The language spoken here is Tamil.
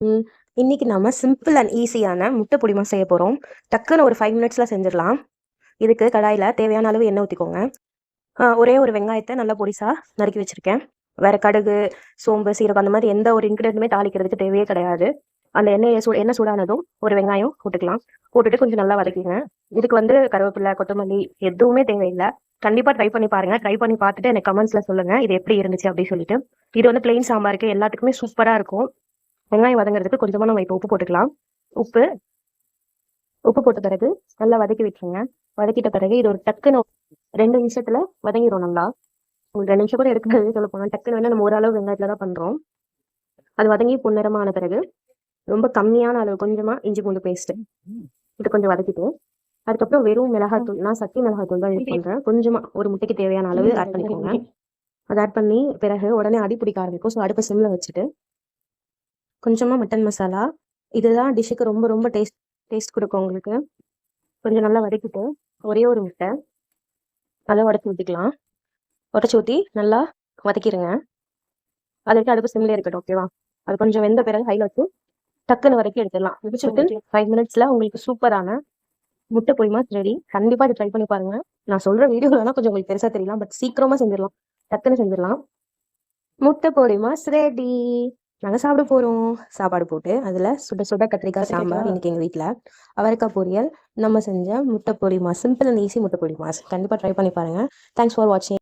ம். இன்னைக்கு நம்ம சிம்பிள் அண்ட் ஈஸியான முட்டை பொடிமா செய்ய போகிறோம் டக்குன்னு ஒரு ஃபைவ் மினிட்ஸில் செஞ்சிடலாம். இதுக்கு கடாயில் தேவையான அளவு எண்ணெய் ஊற்றிக்கோங்க ஒரே ஒரு வெங்காயத்தை நல்லா பொடிசாக நறுக்கி வச்சுருக்கேன் வேறு கடுகு, சோம்பு, சீரகம் அந்த மாதிரி எந்த ஒரு இன்க்ரீடியன்ட்டுமே தாளிக்கிறதுக்கு தேவையே கிடையாது. அந்த எண்ணெயை சூ எண்ணெய் சூடானதும் ஒரு வெங்காயம் போட்டுக்கலாம். போட்டுட்டு கொஞ்சம் நல்லா வதக்கிங்க. இதுக்கு வந்து கருவேப்பிலை, கொத்தமல்லி எதுவுமே தேவையில்லை கண்டிப்பாக ட்ரை பண்ணி பாருங்கள் ட்ரை பண்ணி பார்த்துட்டு எனக்கு கமெண்ட்ஸில் சொல்லுங்க. இது எப்படி இருந்துச்சு அப்படின்னு சொல்லிட்டு. இது வந்து பிளெயின் சாம்பாருக்கு எல்லாத்துக்குமே சூப்பராக இருக்கும். வெங்காயம் வதங்குறதுக்கு கொஞ்சமாக நம்ம இப்போ உப்பு போட்டுக்கலாம். உப்பு உப்பு போட்ட பிறகு நல்லா வதக்கி விட்டுருங்க. வதக்கிட்ட பிறகு இது ஒரு டக்குன்னு ரெண்டு நிமிஷத்துல வதங்கிடும் நல்லா. ஒரு ரெண்டு நிமிஷம் கூட எடுக்காது போனால் டக்குன்னு வேணா நம்ம ஓரளவு வெங்காயத்துல தான் பண்றோம். அது வதங்கி பொன்னிறமா ஆன பிறகு ரொம்ப கம்மியான அளவு கொஞ்சமா இஞ்சி பூண்டு பேஸ்ட் இது கொஞ்சம் வதக்கிட்டு அதுக்கப்புறம் வெறும் மிளகாத்தூள் நான் சக்தி மிளகாத்தூள் தான் யூஸ் பண்றேன். கொஞ்சமா ஒரு முட்டைக்கு தேவையான அளவு ஆட் பண்ணிக்கோங்க. அதை ஆட் பண்ணி பிறகு உடனே அடி பிடிக்க ஆரம்பிக்கும். ஸோ அடுப்பை சிம்ல வச்சுட்டு கொஞ்சமா மட்டன் மசாலா இதுதான் டிஷ்ஷுக்கு ரொம்ப ரொம்ப டேஸ்ட் டேஸ்ட் கொடுக்கும் உங்களுக்கு. கொஞ்சம் நல்லா வதக்கிட்டு ஒரே ஒரு முட்டை அதை உடச்சி ஊத்திக்கலாம். உடச்சி ஊத்தி நல்லா வதக்கிடுங்க. அது வரைக்கும் அடுப்பு சிம்ல இருக்கட்டும் ஓகேவா? அது கொஞ்சம் வெந்த பிறகு ஹைல வச்சு டக்குன்னு வதக்கி எடுத்துடலாம். வித்தின் 5 மினிட்ஸ்ல உங்களுக்கு சூப்பரான முட்டை பொடி மாஸ் ரெடி. கண்டிப்பா இதை ட்ரை பண்ணி பாருங்க. நான் சொல்ற வீடியோல வேணா கொஞ்சம் உங்களுக்கு பெருசா தெரியலாம். பட் சீக்கிரமா செஞ்சிடலாம். டக்குன்னு செஞ்சிடலாம். முட்டை பொடி மாஸ் ரெடி. நாங்க சாப்பிட போறோம். சாப்பாடு போட்டு அதுல சுட சுட கத்திரிக்காய் சாம்பார் இன்னைக்கு எங்க வீட்ல. அவரைக்காய் பொரியல் நம்ம செஞ்ச முட்டை பொடி மாஸ். சிம்பிள் அண்ட் ஈஸி முட்டை பொடி மாஸ். கண்டிப்பா ட்ரை பண்ணி பாருங்க. தேங்க்ஸ் ஃபார் வாட்சிங்.